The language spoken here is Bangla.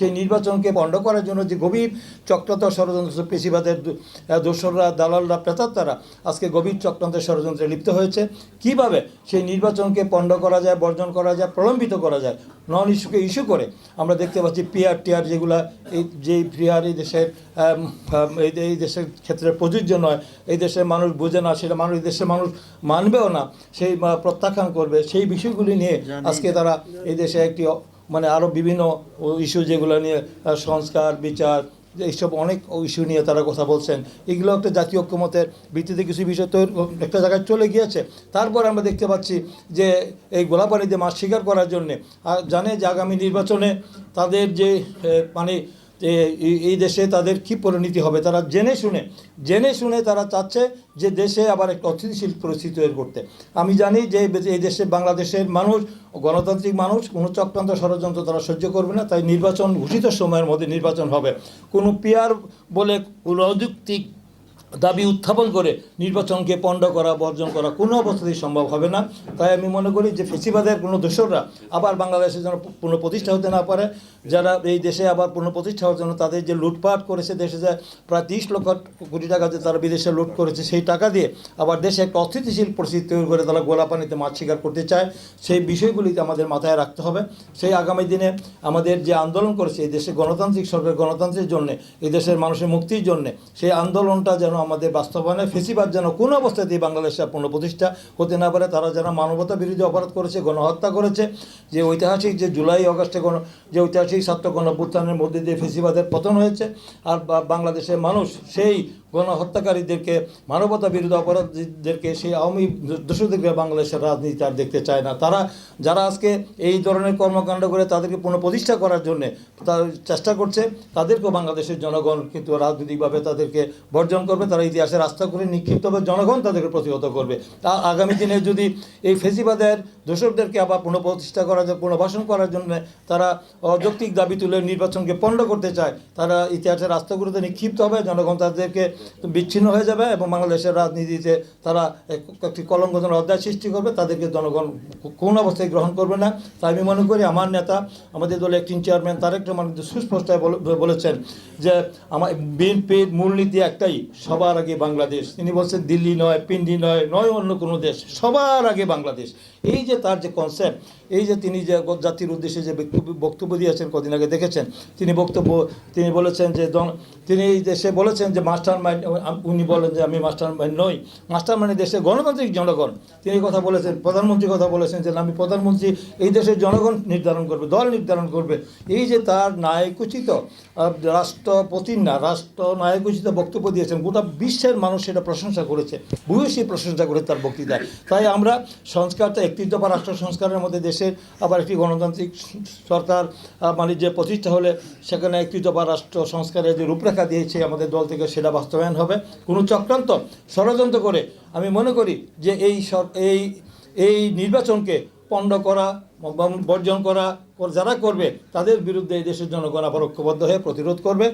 সেই নির্বাচনকে পণ্ড করার জন্য যে গভীর চক্রান্ত ষড়যন্ত্র পেশিবাদের দোসররা দালালরা প্রেতাত্মারা আজকে গভীর চক্রান্তের ষড়যন্ত্রে লিপ্ত হয়েছে। কীভাবে সেই নির্বাচনকে পণ্ড করা যায় বর্জন করা যায় প্রলম্বিত করা যায় নন ইস্যুকে ইস্যু করে আমরা দেখতে পাচ্ছি পিআর টিআর যেগুলা এই যে পিআর এই দেশের এই এই দেশের ক্ষেত্রে প্রযোজ্য নয় এই দেশের মানুষ বোঝে না সেটা মানুষ এই দেশের মানুষ মানবেও না সেই প্রত্যাখ্যান করবে সেই বিষয়গুলি নিয়ে আজকে তারা এই দেশে একটি মানে আরও বিভিন্ন ইস্যু যেগুলো নিয়ে সংস্কার, বিচার, এইসব অনেক ইস্যু নিয়ে তারা কথা বলছেন। এগুলো একটা জাতীয় ঐক্যমতের ভিত্তিতে কিছু বিষয় তৈরি, একটা জায়গায় চলে গিয়েছে। তারপর আমরা দেখতে পাচ্ছি যে এই গোলাপানিতে মাছ শিকার করার জন্যে জানে যে আগামী নির্বাচনে তাদের যে মানে এই- দেশে তাদের কি পরিণতি হবে? তারা জেনে শুনে জেনে শুনে তারা চাচ্ছে যে দেশে আবার একটা অস্থিতিশীল পরিস্থিতি তৈরি করতে। আমি জানি যে এই দেশে বাংলাদেশের মানুষ, গণতান্ত্রিক মানুষ, কোনো চক্রান্ত ষড়যন্ত্র তারা সহ্য করবে না, তাই নির্বাচন ঘোষিত সময়ের মধ্যে নির্বাচন হবে। কোনো পিয়ার বলে কোনো অযৌক্তিক দাবি উত্থাপন করে নির্বাচনকে পণ্ড করা, বর্জন করা কোনো অবস্থাতেই সম্ভব হবে না। তাই আমি মনে করি যে ফেসিবাদের কোনো দোসররা আবার বাংলাদেশের জন্য পুনঃপ্রতিষ্ঠা হতে না পারে। যারা এই দেশে আবার পুনঃপ্রতিষ্ঠা হওয়ার জন্য তাদের যে লুটপাট করেছে দেশে যে প্রায় তিরিশ লক্ষ কোটি টাকা যে তারা বিদেশে লুট করেছে সেই টাকা দিয়ে আবার দেশে একটা অস্থিতিশীল পরিস্থিতি তৈরি করে তারা গোলা পানিতে মাছ শিকার করতে চায়, সেই বিষয়গুলিতে আমাদের মাথায় রাখতে হবে। সেই আগামী দিনে আমাদের যে আন্দোলন করেছে এই দেশে গণতান্ত্রিক সরকার গণতন্ত্রের জন্য, এই দেশের মানুষের মুক্তির জন্য, সেই আন্দোলনটা যেন আমাদের বাস্তবায়নে ফেসিবাদ যেন কোনো অবস্থাতেই বাংলাদেশে পুনঃপ্রতিষ্ঠা হতে না পারে, তারা যারা মানবতা বিরোধী অপরাধ করেছে, গণহত্যা করেছে, যে ঐতিহাসিক যে জুলাই, অগস্টে গণ যে ঐতিহাসিক ছাত্র গণভ্যুত্থানের মধ্যে দিয়ে ফেসিবাদের পতন হয়েছে, আর বাংলাদেশের মানুষ সেই গণহত্যাকারীদেরকে, মানবতা বিরোধী অপরাধীদেরকে, সেই আওয়ামী দোষদেরকে বাংলাদেশের রাজনীতি আর দেখতে চায় না। তারা, যারা আজকে এই ধরনের কর্মকাণ্ড করে তাদেরকে পুনঃপ্রতিষ্ঠা করার জন্যে তার চেষ্টা করছে, তাদেরকেও বাংলাদেশের জনগণ কিন্তু রাজনৈতিকভাবে তাদেরকে বর্জন করবে, তারা ইতিহাসের রাস্তা করে নিক্ষিপ্ত হবে জনগণ তাদেরকে প্রতিহত করবে। তা আগামী দিনে যদি এই ফেসিবাদের দোষকদেরকে আবার পুনঃপ্রতিষ্ঠা করার জন্য পুনর্বাসন করার জন্য তারা অযৌক্তিক দাবি তুলে নির্বাচনকে পণ্ড করতে চায়, তারা ইতিহাসের রাস্তাগুলোতে নিক্ষিপ্ত হবে, জনগণ তাদেরকে বিচ্ছিন্ন হয়ে যাবে এবং বাংলাদেশের রাজনীতিতে তারা একটি কলঙ্কজনক অধ্যায় সৃষ্টি করবে, তাদেরকে জনগণ কোনো অবস্থায় গ্রহণ করবে না। তাই আমি মনে করি আমার নেতা, আমাদের দলের একটি চেয়ারম্যান তারেক রহমান সুস্পষ্ট বলে- বলেছেন যে আমার বিএনপির মূলনীতি একটাই, সবার আগে বাংলাদেশ। তিনি বলছেন দিল্লি নয়, পিন্ডি নয় নয় অন্য কোনো দেশ, সবার আগে বাংলাদেশ। এই যে তার যে কনসেপ্ট এই যে তিনি যে জাতির উদ্দেশ্যে যে বক্তব্য দিয়েছেন কদিন আগে দেখেছেন? তিনি বক্তব্য তিনি বলেছেন যে তিনি এই দেশে বলেছেন যে মাস্টার মাইন্ড উনি বলেন যে আমি মাস্টার মাইন্ড নই। মাস্টার মাইন্ড দেশে গণতান্ত্রিক জনগণ তিনি কথা বলেছেন প্রধানমন্ত্রী কথা বলেছেন যে আমি প্রধানমন্ত্রী এই দেশের জনগণ নির্ধারণ করবে দল নির্ধারণ করবে। এই যে তার নায়কোচিত আহ, রাষ্ট্রপতির না রাষ্ট্র নায়কোচিত বক্তব্য দিয়েছেন গোটা বিশ্বের মানুষ সেটা প্রশংসা করেছে ভূয়সী প্রশংসা করে তার বক্তৃতায়। তাই আমরা সংস্কারটা একটি দফা রাষ্ট্র সংস্কারের মধ্যে দেশের আবার একটি গণতান্ত্রিক সরকার মানে যে প্রতিষ্ঠা হলে সেখানে একটি দফা রাষ্ট্র সংস্কারের যে রূপরেখা দিয়েছে আমাদের দল থেকে সেটা বাস্তবায়ন হবে। কোনো চক্রান্ত ষড়যন্ত্র করে আমি মনে করি যে এই এই এই নির্বাচনকে পণ্ড করা বর্জন করা, যারা করবে তাদের বিরুদ্ধে এই দেশের জনগণ আবার ঐক্যবদ্ধ হয়ে প্রতিরোধ করবে।